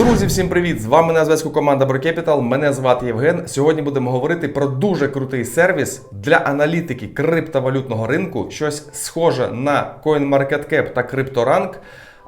Друзі, всім привіт! З вами на зв'язку команда BroCapital. Мене звати Євген. Сьогодні будемо говорити про дуже крутий сервіс для аналітики криптовалютного ринку. Щось схоже на CoinMarketCap та CryptoRank.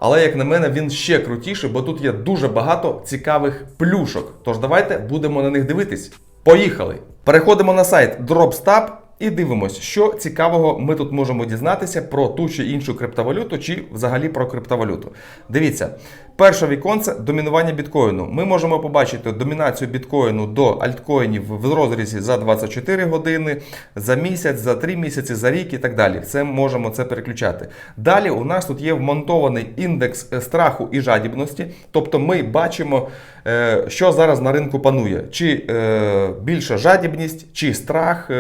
Але, як на мене, він ще крутіший, бо тут є дуже багато цікавих плюшок. Тож давайте будемо на них дивитись. Поїхали! Переходимо на сайт DropStab і дивимось, що цікавого ми тут можемо дізнатися про ту чи іншу криптовалюту, чи взагалі про криптовалюту. Дивіться, перше віконце домінування біткоїну. Ми можемо побачити домінацію біткоїну до альткоїнів в розрізі за 24 години, за місяць, за 3 місяці, за рік і так далі. Це можемо це переключати. Далі у нас тут є вмонтований індекс е, страху і жадібності, тобто ми бачимо, е, що зараз на ринку панує: чи е, більша жадібність, чи страх,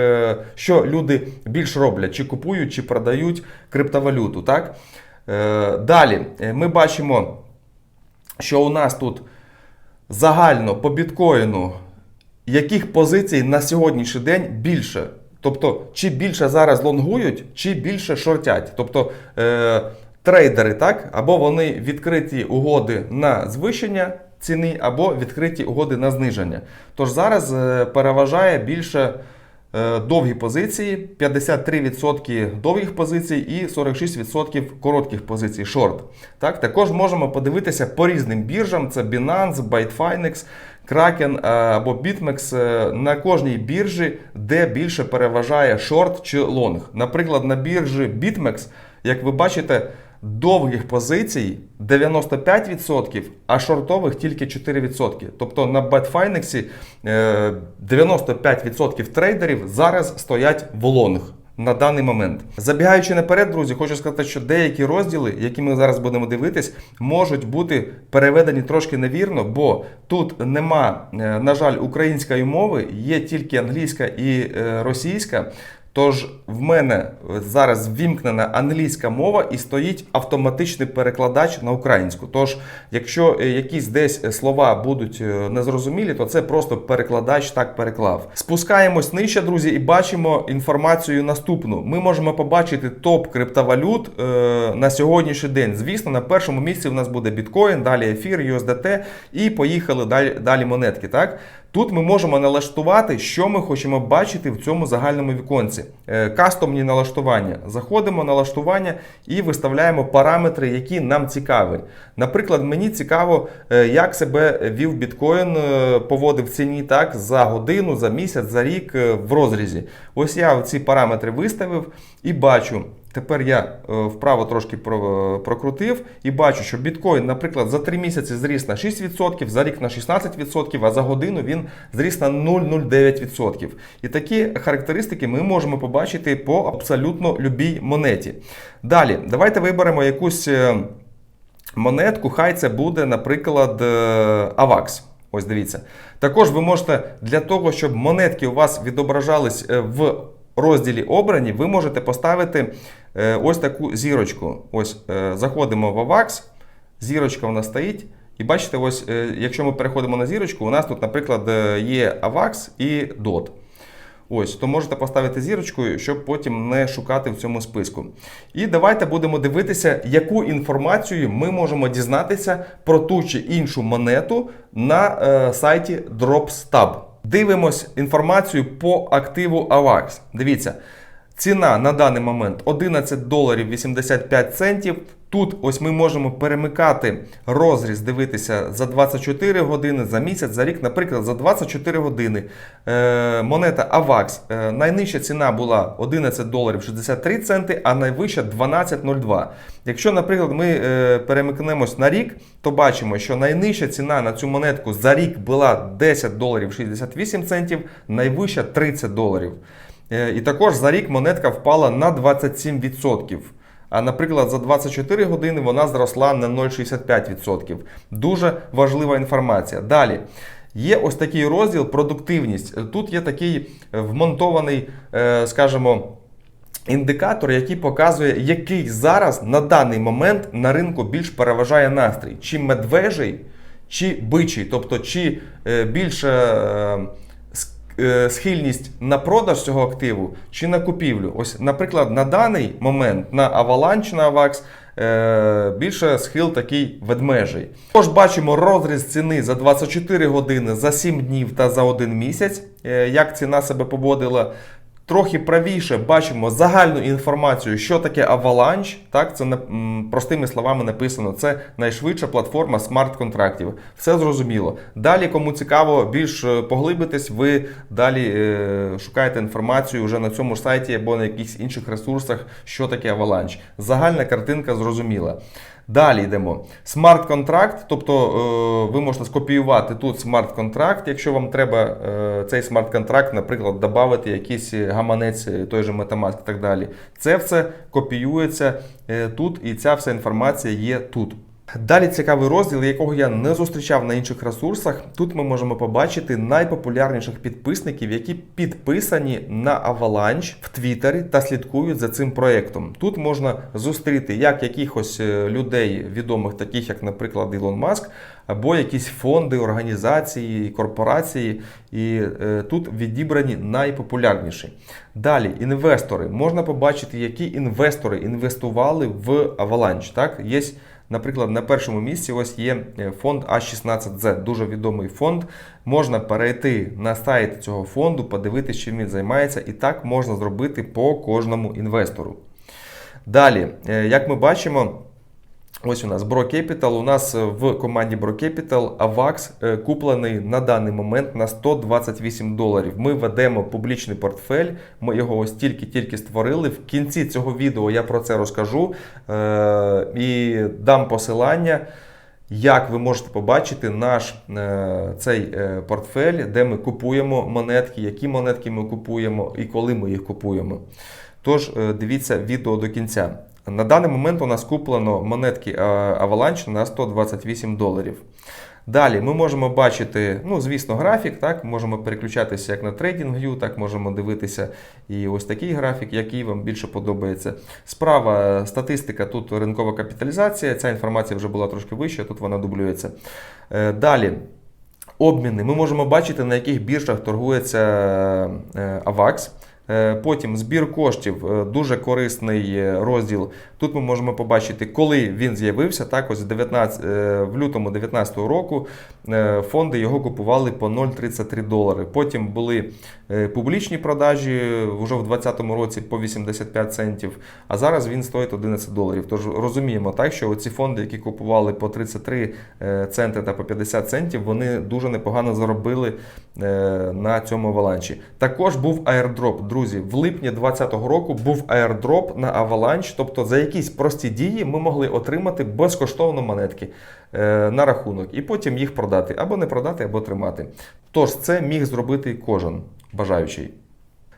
що люди більш роблять, чи купують, чи продають криптовалюту. Так? Далі ми бачимо, що у нас тут загально по біткоїну яких позицій на сьогоднішній день більше. Тобто, чи більше зараз лонгують, чи більше шортять. Тобто е, трейдери, так, або вони відкриті угоди на звищення ціни, або відкриті угоди на зниження. Тож зараз е, переважає більше довгі позиції, 53% довгих позицій і 46% коротких позицій шорт. Так, також можемо подивитися по різним біржам: це Binance, Bitfinex, Kraken е, або BitMEX е, на кожній біржі, де більше переважає шорт чи лонг. Наприклад, на біржі BitMEX, як ви бачите, довгих позицій 95%, а шортових тільки 4%. Тобто на Bitfinex е, 95% трейдерів зараз стоять в лонг. На даний момент, забігаючи наперед, друзі, хочу сказати, що деякі розділи, які ми зараз будемо дивитись, можуть бути переведені трошки невірно, бо тут нема, е, на жаль, української мови, є тільки англійська і е, російська. Тож в мене зараз ввімкнена англійська мова і стоїть автоматичний перекладач на українську. Тож, якщо е, якісь десь слова будуть е, незрозумілі, то це просто перекладач так переклав. Спускаємось нижче, друзі, і бачимо інформацію наступну. Ми можемо побачити топ криптовалют е, на сьогоднішній день. Звісно, на першому місці у нас буде біткоін, далі ефір, USDT і поїхали далі, далі монетки. Так? Тут ми можемо налаштувати, що ми хочемо бачити в цьому загальному віконці. Е, Кастомні налаштування. Заходимо налаштування і виставляємо параметри, які нам цікаві. Наприклад, мені цікаво, е, як себе вів біткоін, е, поводив ціні так за годину, за місяць, за рік в розрізі. Ось я ці параметри виставив і бачу. Тепер я е, вправо трошки прокрутив і бачу, що біткоін, наприклад, за 3 місяці зріс на 6%, за рік на 16%, а за годину він зріс на 0,09%. І такі характеристики ми можемо побачити по абсолютно любій монеті. Далі, давайте виберемо якусь е, монетку, хай це буде, наприклад, е, AVAX. Ось дивіться. Також ви можете для того, щоб монетки у вас відображались е, в розділі обрані, ви можете поставити е, ось таку зірочку. Ось е, заходимо в AVAX, зірочка нас стоїть. І бачите, ось, е, якщо ми переходимо на зірочку, у нас тут, наприклад, е, є AVAX і DOT. Ось, то можете поставити зірочкою, щоб потім не шукати в цьому списку. І давайте будемо дивитися, яку інформацію ми можемо дізнатися про ту чи іншу монету на е, сайті DropStab. Дивимось інформацію по активу AVAX. Дивіться, ціна на даний момент 11 доларів 85 центів. Тут ось ми можемо перемикати розріз, дивитися за 24 години, за місяць, за рік, наприклад, за 24 години. Е, монета AVAX. Е, найнижча ціна була 11 доларів 63 центи, а найвища 12,02. Якщо, наприклад, ми е, перемикнемось на рік, то бачимо, що найнижча ціна на цю монетку за рік була 10 доларів 68 центів, найвища 30 доларів. Е, І також за рік монетка впала на 27%. А, наприклад, за 24 години вона зросла на 0,65%. Дуже важлива інформація. Далі. Є ось такий розділ продуктивність. Тут є такий вмонтований, е, скажімо, індикатор, який показує, який зараз на даний момент на ринку більш переважає настрій. Чи медвежий, чи бичий. Тобто, чи е, більше схильність на продаж цього активу, чи на купівлю. Ось, наприклад, на даний момент на Avalanche, на AVAX е, більше схил такий ведмежий. Тож бачимо розріз ціни за 24 години, за 7 днів та за 1 місяць. Е, як ціна себе поводила. Трохи правіше бачимо загальну інформацію, що таке Avalanche. Так, це простими словами написано. Це найшвидша платформа смарт-контрактів. Все зрозуміло. Далі, кому цікаво більш е, поглибитись, ви далі е, шукаєте інформацію вже на цьому ж сайті або на якихось інших ресурсах, що таке Avalanche. Загальна картинка зрозуміла. Далі йдемо. Смарт-контракт, тобто е, ви можете скопіювати тут смарт-контракт, якщо вам треба е, цей смарт-контракт, наприклад, додати якийсь гаманець, е, той же Metamask і так далі. Це все копіюється тут, і ця вся інформація є тут. Далі цікавий розділ, якого я не зустрічав на інших ресурсах. Тут ми можемо побачити найпопулярніших підписників, які підписані на Avalanche в Твіттері та слідкують за цим проєктом. Тут можна зустріти як якихось е, людей відомих, таких як, наприклад, Ілон Маск, або якісь фонди, організації, корпорації. І е, тут відібрані найпопулярніші. Далі інвестори. Можна побачити, які інвестори інвестували в Avalanche. Так, є Наприклад, на першому місці ось є е, фонд А16Z, дуже відомий фонд. Можна перейти на сайт цього фонду, подивитися, чим він займається, і так можна зробити по кожному інвестору. Далі, е, як ми бачимо, Ось у нас Bro Capital. У нас е, в команді Bro Capital AVAX е, куплений на даний момент на 128 доларів. Ми ведемо публічний портфель. Ми його ось тільки-тільки створили. В кінці цього відео я про це розкажу е- і дам посилання. Як ви можете побачити наш цей портфель, де ми купуємо монетки, які монетки ми купуємо і коли ми їх купуємо. Тож дивіться відео до кінця. На даний момент у нас куплено монетки е, Avalanche на 128 доларів. Далі ми можемо бачити, ну, звісно, графік, так, можемо переключатися як на TradingView, так можемо дивитися і ось такий графік, який вам більше подобається. Справа статистика, тут ринкова капіталізація, ця інформація вже була трошки вища, тут вона дублюється. Е, Далі. Обміни. Ми можемо бачити, на яких біржах торгується е, AVAX. Е, Потім збір коштів е, дуже корисний е, розділ. Тут ми можемо побачити, коли він з'явився. Так, ось 19, е, в лютому 2019 року фонди його купували по 0,33 долари. Потім були публічні продажі вже в 2020 році по 85 центів. А зараз він стоїть 11 доларів. Тож розуміємо, так що ці фонди, які купували по 33 е, центи та по 50 центів, вони дуже непогано заробили на цьому аваланчі. Також був аірдроп. Друзі, в липні 2020 року був аірдроп на Avalanche, тобто за якісь прості дії ми могли отримати безкоштовно монетки е, на рахунок і потім їх продати або не продати, або тримати. Тож це міг зробити кожен бажаючий.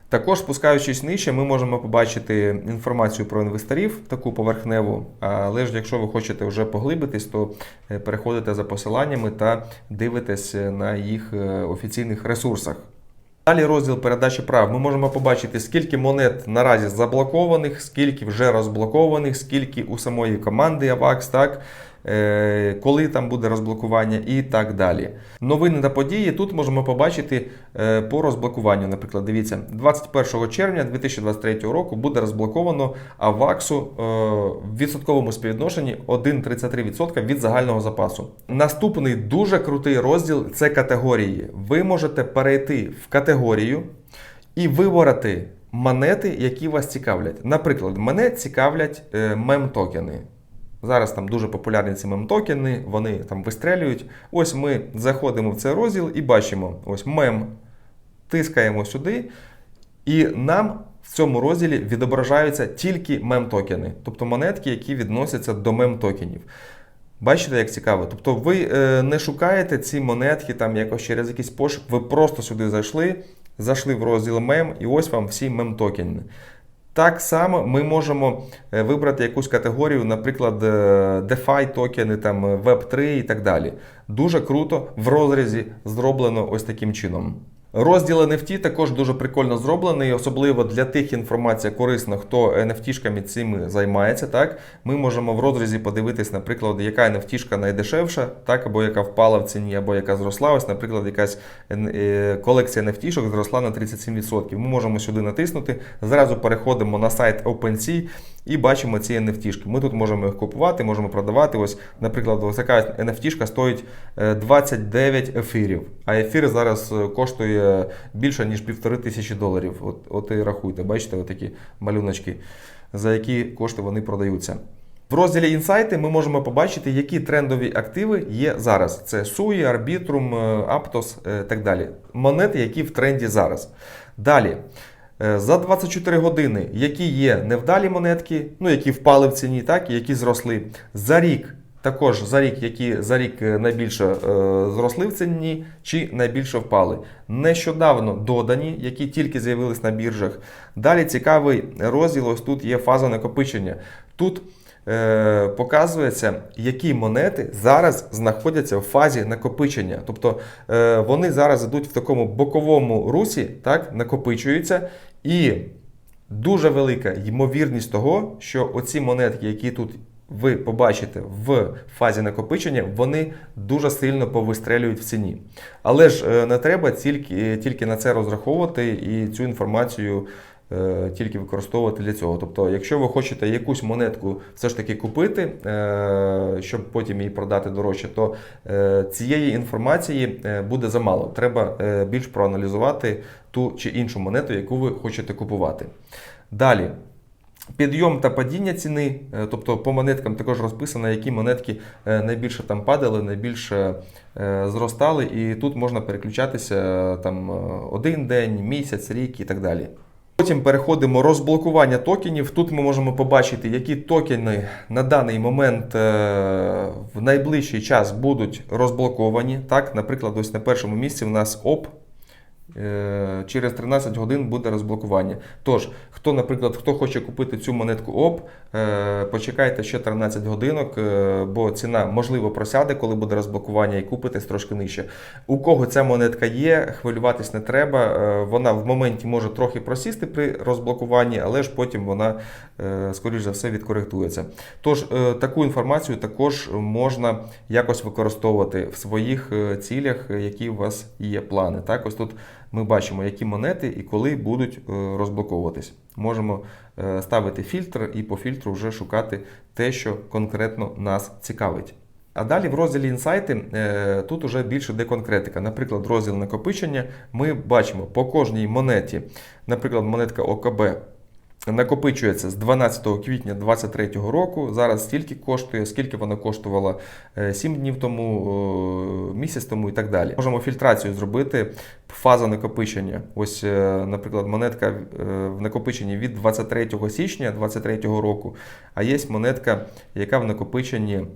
Також, спускаючись нижче, ми можемо побачити інформацію про інвесторів, таку поверхневу. Але ж якщо ви хочете вже поглибитись, то е, переходите за посиланнями та дивитесь на їх е, офіційних ресурсах. Далі розділ передачі прав. Ми можемо побачити, скільки монет наразі заблокованих, скільки вже розблокованих, скільки у самої команди AVAX, так, коли там буде розблокування і так далі. Новини та події тут можемо побачити е, по розблокуванню. Наприклад, дивіться, 21 червня 2023 року буде розблоковано AVAX е, в відсотковому співвідношенні 1,33% від загального запасу. Наступний дуже крутий розділ це категорії. Ви можете перейти в категорію і вибрати монети, які вас цікавлять. Наприклад, мене цікавлять е, мем-токени. Зараз там дуже популярні ці мем-токени, вони там вистрелюють. Ось ми заходимо в цей розділ і бачимо ось мем. Тискаємо сюди, і нам в цьому розділі відображаються тільки мем-токени, тобто монетки, які відносяться до мем-токенів. Бачите, як цікаво? Тобто ви е, не шукаєте ці монетки там якось через якийсь пошук, ви просто сюди зайшли, зайшли в розділ мем, і ось вам всі мем-токени. Так само ми можемо е, вибрати якусь категорію, наприклад, е, DeFi токени, там е, Web3 і так далі. Дуже круто в розрізі зроблено ось таким чином. Розділ NFT також дуже прикольно зроблений, особливо для тих інформація корисна, хто NFT-шками цими займається. Так, ми можемо в розрізі подивитись, наприклад, яка NFT-шка найдешевша, так, або яка впала в ціні, або яка зросла. Ось, наприклад, якась е, колекція NFT-шок зросла на 37%. Ми можемо сюди натиснути. Зразу переходимо на сайт OpenSea. І бачимо ці NFT. Ми тут можемо їх купувати, можемо продавати. Ось, наприклад, ось така NFT стоїть е, 29 ефірів, а ефір зараз е, коштує більше ніж півтори тисячі доларів. От, от і рахуйте, бачите, такі малюночки, за які кошти вони продаються. В розділі інсайти ми можемо побачити, які трендові активи є зараз. Це SUI, Arbitrum, е, Aptos і так далі. Монети, які в тренді зараз. Далі. Е, За 24 години, які є невдалі монетки, ну які впали в ціні, так, і які зросли. За рік, також за рік, які за рік е, найбільше е, зросли в ціні, чи найбільше впали. Нещодавно додані, які тільки з'явились на біржах. Далі цікавий розділ. Ось тут є фаза накопичення. Тут е, показується, які монети зараз знаходяться в фазі накопичення. Тобто е, вони зараз йдуть в такому боковому русі, так, накопичуються, і дуже велика ймовірність того, що оці монетки, які тут ви побачите в фазі накопичення, вони дуже сильно повистрелюють в ціні. Але ж е, не треба тільки, тільки на це розраховувати і цю інформацію тільки використовувати для цього. Тобто, якщо ви хочете якусь монетку все ж таки купити, е, щоб потім її продати дорожче, то е, цієї інформації е, буде замало. Треба е, більш проаналізувати ту чи іншу монету, яку ви хочете купувати. Далі. Підйом та падіння ціни, е, тобто по монеткам також розписано, які монетки е, найбільше там падали, найбільше е, зростали, і тут можна переключатися е, там е, один день, місяць, рік і так далі. Потім переходимо розблокування токенів. Тут ми можемо побачити, які токени на даний момент е, в найближчий час будуть розблоковані. Так, наприклад, ось на першому місці в нас ОП. Е, Через 13 годин буде розблокування. Тож, хто, наприклад, хто хоче купити цю монетку ОП, е, почекайте ще 13 годинок, е, бо ціна можливо просяде, коли буде розблокування, і купитесь трошки нижче. У кого ця монетка є, хвилюватись не треба. Вона в моменті може трохи просісти при розблокуванні, але ж потім вона, скоріш за все, відкоректується. Тож, таку інформацію також можна якось використовувати в своїх цілях, які у вас є плани. Так, ось тут ми бачимо, які монети і коли будуть е, розблоковуватись. Можемо е, ставити фільтр і по фільтру вже шукати те, що конкретно нас цікавить. А далі в розділі інсайти е, тут уже більше де конкретика. Наприклад, розділ накопичення ми бачимо по кожній монеті, наприклад, монетка ОКБ. Накопичується з 12 квітня 2023 року. Зараз стільки коштує, скільки вона коштувала 7 днів тому, е, місяць тому і так далі. Можемо фільтрацію зробити. Фаза накопичення. Ось, е, наприклад, монетка е, в накопиченні від 23 січня 2023 року, а є монетка, яка в накопиченні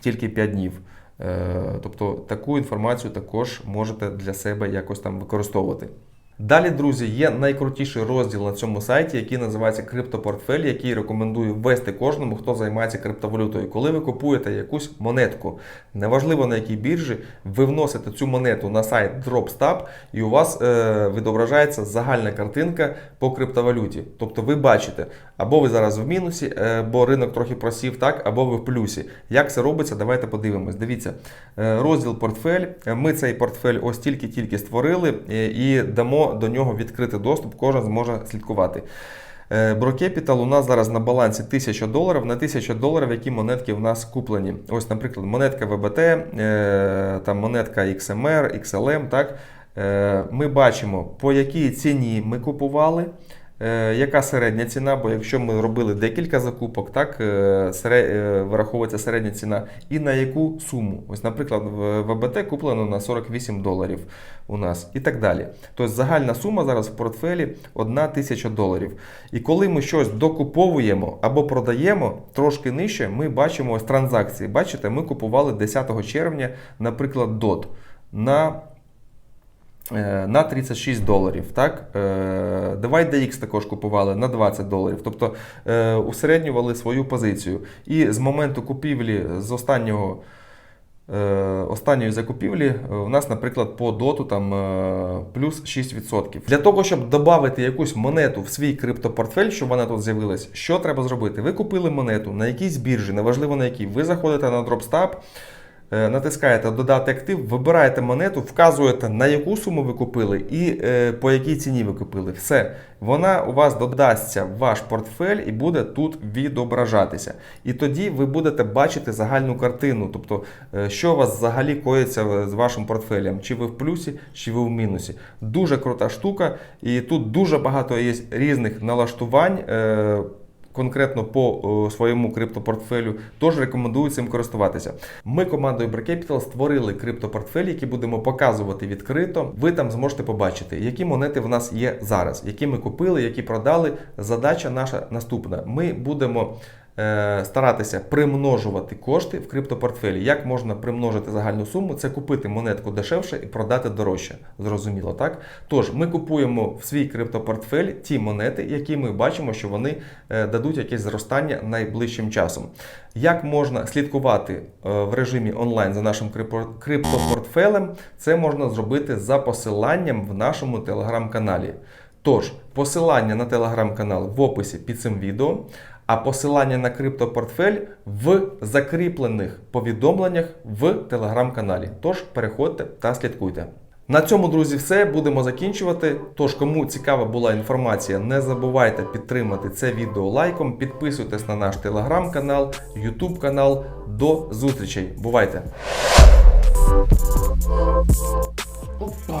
тільки 5 днів. Е, Тобто таку інформацію також можете для себе якось там використовувати. Далі, друзі, є найкрутіший розділ на цьому сайті, який називається Криптопортфель, який рекомендую ввести кожному, хто займається криптовалютою. Коли ви купуєте якусь монетку, неважливо на якій біржі, ви вносите цю монету на сайт DropStab, і у вас е, відображається загальна картинка по криптовалюті. Тобто ви бачите, або ви зараз в мінусі, е, бо ринок трохи просів, так, або ви в плюсі. Як це робиться, давайте подивимось. Дивіться, е, розділ портфель. Ми цей портфель ось тільки-тільки створили е, і дамо до нього відкритий доступ, кожен зможе слідкувати. Брокепітал у нас зараз на балансі 1000 доларів. На 1000 доларів, які монетки в нас куплені. Ось, наприклад, монетка ВБТ, е, там монетка XMR, XLM. Так? Е, Ми бачимо, по якій ціні ми купували. Е, Яка середня ціна? Бо якщо ми робили декілька закупок, так е, е, вираховується середня ціна, і на яку суму? Ось, наприклад, в ВБТ куплено на 48 доларів у нас і так далі. Тобто загальна сума зараз в портфелі 1 тисяча доларів. І коли ми щось докуповуємо або продаємо трошки нижче, ми бачимо ось транзакції. Бачите, ми купували 10 червня, наприклад, DOT на на 36 доларів. Так? Е, Divide DX також купували на 20 доларів. Тобто е, усереднювали свою позицію. І з моменту купівлі з останнього. е, Останньої закупівлі е, у нас, наприклад, по доту там е, плюс 6%. Для того, щоб додати якусь монету в свій криптопортфель, щоб вона тут з'явилась, що треба зробити? Ви купили монету на якійсь біржі, неважливо на якій, ви заходите на DropStab, е, натискаєте додати актив, вибираєте монету, вказуєте на яку суму ви купили і е, по якій ціні ви купили. Все, вона у вас додасться в ваш портфель і буде тут відображатися. І тоді ви будете бачити загальну картину, тобто е, що у вас взагалі коїться з вашим портфелем, чи ви в плюсі, чи ви в мінусі. Дуже крута штука, і тут дуже багато є різних налаштувань. Конкретно по е, своєму криптопортфелю, тож рекомендую цим користуватися. Ми командою Capital створили криптопортфель, який будемо показувати відкрито. Ви там зможете побачити, які монети в нас є зараз, які ми купили, які продали. Задача наша наступна: ми будемо. Е, Старатися примножувати кошти в криптопортфелі. Як можна примножити загальну суму? Це купити монетку дешевше і продати дорожче. Зрозуміло, так? Тож ми купуємо в свій криптопортфель ті монети, які ми бачимо, що вони е, дадуть якесь зростання найближчим часом. Як можна слідкувати е, в режимі онлайн за нашим криптопортфелем? Це можна зробити за посиланням в нашому телеграм-каналі. Тож, посилання на телеграм-канал в описі під цим відео, а посилання на криптопортфель в закріплених повідомленнях в телеграм-каналі. Тож переходьте та слідкуйте. На цьому, друзі, все будемо закінчувати. Тож, кому цікава була інформація, не забувайте підтримати це відео лайком, підписуйтесь на наш телеграм-канал, ютуб канал. До зустрічей. Бувайте! Опа.